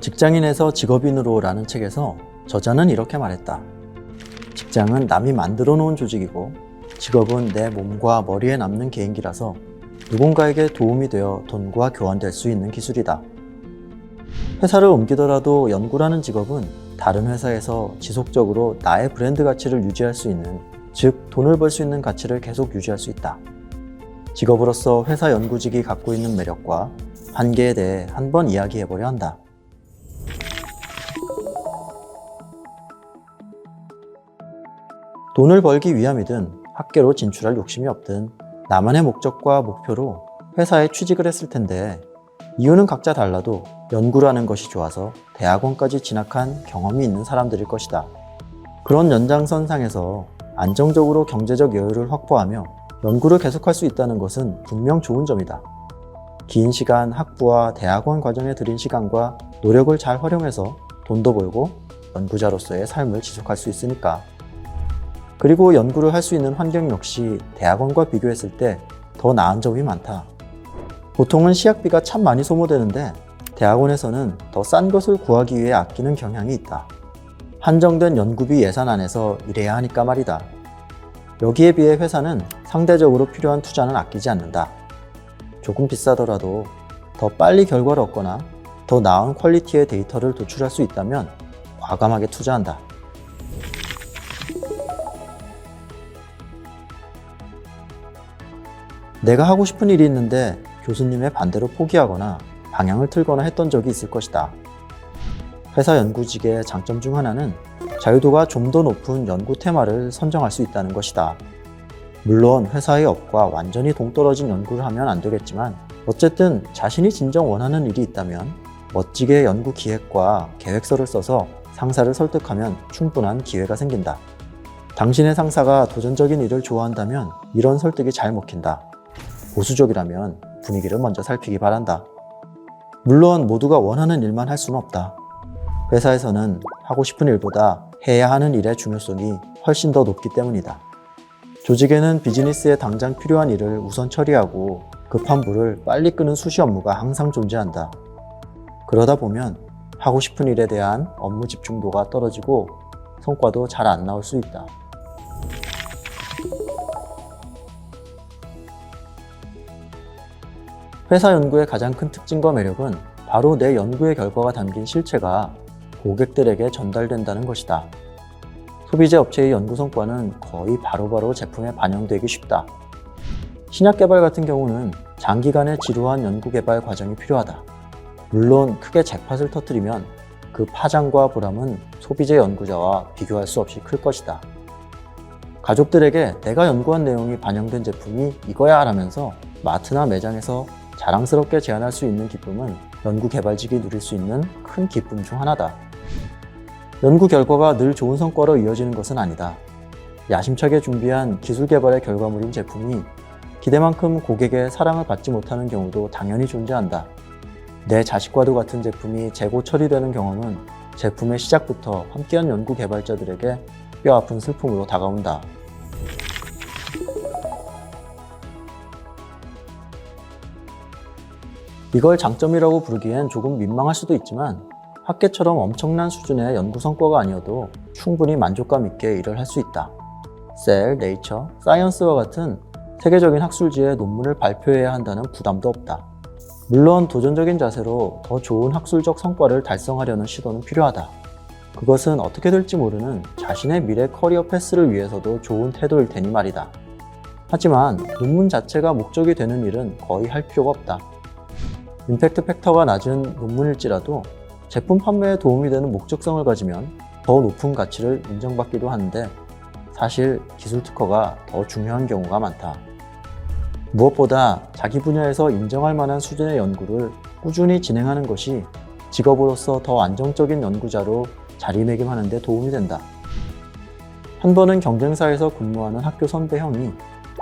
직장인에서 직업인으로 라는 책에서 저자는 이렇게 말했다. 직장은 남이 만들어 놓은 조직이고 직업은 내 몸과 머리에 남는 개인기라서 누군가에게 도움이 되어 돈과 교환될 수 있는 기술이다. 회사를 옮기더라도 연구라는 직업은 다른 회사에서 지속적으로 나의 브랜드 가치를 유지할 수 있는, 즉, 돈을 벌 수 있는 가치를 계속 유지할 수 있다. 직업으로서 회사 연구직이 갖고 있는 매력과 한계에 대해 한 번 이야기해보려 한다. 돈을 벌기 위함이든 학계로 진출할 욕심이 없든 나만의 목적과 목표로 회사에 취직을 했을 텐데 이유는 각자 달라도 연구라는 것이 좋아서 대학원까지 진학한 경험이 있는 사람들일 것이다. 그런 연장선상에서 안정적으로 경제적 여유를 확보하며 연구를 계속할 수 있다는 것은 분명 좋은 점이다. 긴 시간 학부와 대학원 과정에 들인 시간과 노력을 잘 활용해서 돈도 벌고 연구자로서의 삶을 지속할 수 있으니까. 그리고 연구를 할 수 있는 환경 역시 대학원과 비교했을 때 더 나은 점이 많다. 보통은 시학비가 참 많이 소모되는데 대학원에서는 더 싼 것을 구하기 위해 아끼는 경향이 있다. 한정된 연구비 예산 안에서 일해야 하니까 말이다. 여기에 비해 회사는 상대적으로 필요한 투자는 아끼지 않는다. 조금 비싸더라도 더 빨리 결과를 얻거나 더 나은 퀄리티의 데이터를 도출할 수 있다면 과감하게 투자한다. 내가 하고 싶은 일이 있는데 교수님의 반대로 포기하거나 방향을 틀거나 했던 적이 있을 것이다. 회사 연구직의 장점 중 하나는 자유도가 좀 더 높은 연구 테마를 선정할 수 있다는 것이다. 물론 회사의 업과 완전히 동떨어진 연구를 하면 안 되겠지만 어쨌든 자신이 진정 원하는 일이 있다면 멋지게 연구 기획과 계획서를 써서 상사를 설득하면 충분한 기회가 생긴다. 당신의 상사가 도전적인 일을 좋아한다면 이런 설득이 잘 먹힌다. 보수적이라면 분위기를 먼저 살피기 바란다. 물론 모두가 원하는 일만 할 수는 없다. 회사에서는 하고 싶은 일보다 해야 하는 일의 중요성이 훨씬 더 높기 때문이다. 조직에는 비즈니스에 당장 필요한 일을 우선 처리하고 급한 불을 빨리 끄는 수시 업무가 항상 존재한다. 그러다 보면 하고 싶은 일에 대한 업무 집중도가 떨어지고 성과도 잘 안 나올 수 있다. 회사 연구의 가장 큰 특징과 매력은 바로 내 연구의 결과가 담긴 실체가 고객들에게 전달된다는 것이다. 소비재 업체의 연구 성과는 거의 바로바로 제품에 반영되기 쉽다. 신약 개발 같은 경우는 장기간의 지루한 연구 개발 과정이 필요하다. 물론 크게 잭팟을 터뜨리면 그 파장과 보람은 소비재 연구자와 비교할 수 없이 클 것이다. 가족들에게 내가 연구한 내용이 반영된 제품이 이거야 라면서 마트나 매장에서 자랑스럽게 제안할 수 있는 기쁨은 연구 개발직이 누릴 수 있는 큰 기쁨 중 하나다. 연구 결과가 늘 좋은 성과로 이어지는 것은 아니다. 야심차게 준비한 기술 개발의 결과물인 제품이 기대만큼 고객의 사랑을 받지 못하는 경우도 당연히 존재한다. 내 자식과도 같은 제품이 재고 처리되는 경험은 제품의 시작부터 함께한 연구 개발자들에게 뼈아픈 슬픔으로 다가온다. 이걸 장점이라고 부르기엔 조금 민망할 수도 있지만 학계처럼 엄청난 수준의 연구 성과가 아니어도 충분히 만족감 있게 일을 할 수 있다. 셀, 네이처, 사이언스와 같은 세계적인 학술지에 논문을 발표해야 한다는 부담도 없다. 물론 도전적인 자세로 더 좋은 학술적 성과를 달성하려는 시도는 필요하다. 그것은 어떻게 될지 모르는 자신의 미래 커리어 패스를 위해서도 좋은 태도일 테니 말이다. 하지만 논문 자체가 목적이 되는 일은 거의 할 필요가 없다. 임팩트 팩터가 낮은 논문일지라도 제품 판매에 도움이 되는 목적성을 가지면 더 높은 가치를 인정받기도 하는데 사실 기술 특허가 더 중요한 경우가 많다. 무엇보다 자기 분야에서 인정할 만한 수준의 연구를 꾸준히 진행하는 것이 직업으로서 더 안정적인 연구자로 자리매김하는 데 도움이 된다. 한 번은 경쟁사에서 근무하는 학교 선배 형이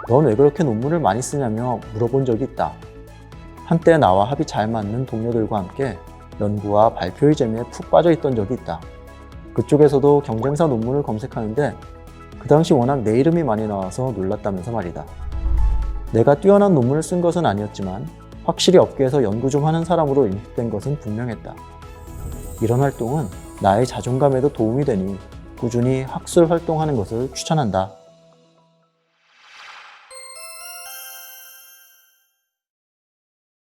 넌 왜 그렇게 논문을 많이 쓰냐며 물어본 적이 있다. 한때 나와 합이 잘 맞는 동료들과 함께 연구와 발표의 재미에 푹 빠져 있던 적이 있다. 그쪽에서도 경쟁사 논문을 검색하는데 그 당시 워낙 내 이름이 많이 나와서 놀랐다면서 말이다. 내가 뛰어난 논문을 쓴 것은 아니었지만 확실히 업계에서 연구 좀 하는 사람으로 인식된 것은 분명했다. 이런 활동은 나의 자존감에도 도움이 되니 꾸준히 학술 활동하는 것을 추천한다.